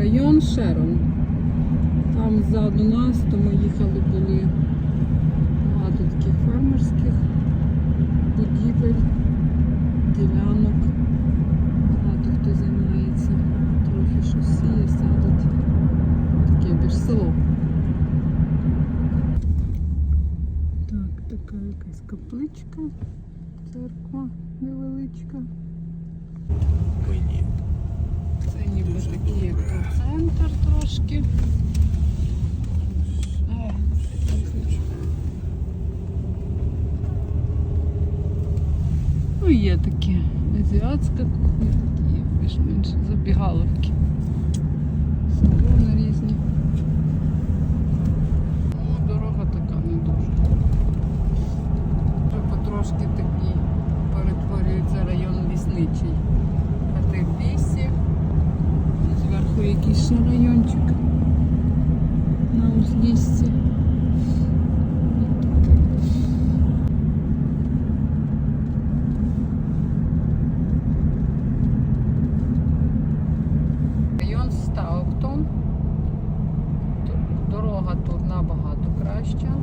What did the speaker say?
район Шерон. Там ззаду нас, то ми їхали були багато таких фермерських будівель, ділянок. Багато хто займається, трохи щось сіє, садить. Таке більш село. Так, така якась капличка, церква невеличка. Трошки. Ну, є такі азіатська кухня, такі більш-менш забігаловки. Салони різні. Зверху райончик на узліссі. Район Стауктон. Дорога тут набагато краща.